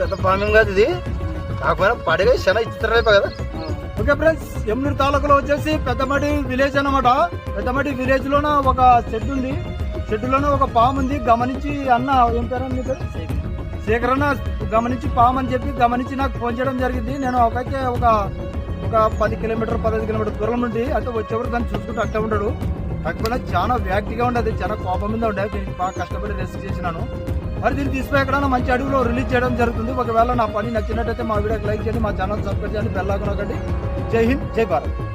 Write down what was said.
పాము కాదు ఇది. కాకపోయినా పడగా చాలా ఇచ్చితరైపో కదా. ఓకే ఫ్రెండ్స్ ఎమ్నూరు తాలూకాలో వచ్చేసి పెద్దమడి విలేజ్ అనమాట పెద్దమటి విలేజ్ లోన ఒక షెడ్ ఉంది. చెట్టులోనే ఒక పాము ఉంది. గమనించి అన్న ఏం పేరు మీ పేరు? శేఖర్ అన్న గమనించి పాము అని చెప్పి గమనించి నాకు ఫోన్ చేయడం జరిగింది. నేను ఒకకే ఒక ఒక పది కిలోమీటర్ పదహైదు కిలోమీటర్ దూరం నుండి అయితే వచ్చేవారు దాన్ని చూసుకుంటూ అట్లా ఉంటాడు. కాకపోయినా చాలా వ్యాక్తిగా ఉండదు చాలా కోపం మీద ఉండే. దీనికి బాగా కష్టపడి రెస్ట్ చేసినాను. మరి దీన్ని తీసుకుపోయి ఎక్కడైనా మంచి అడుగులో రిలీజ్ చేయడం జరుగుతుంది. ఒకవేళ నా పని నచ్చినట్టయితే మా వీడియోకి లైక్ చేయండి మా ఛానల్ సబ్స్క్రైబ్ చేయండి బెల్ ఆకన్ జై హింద్ జై భారత్.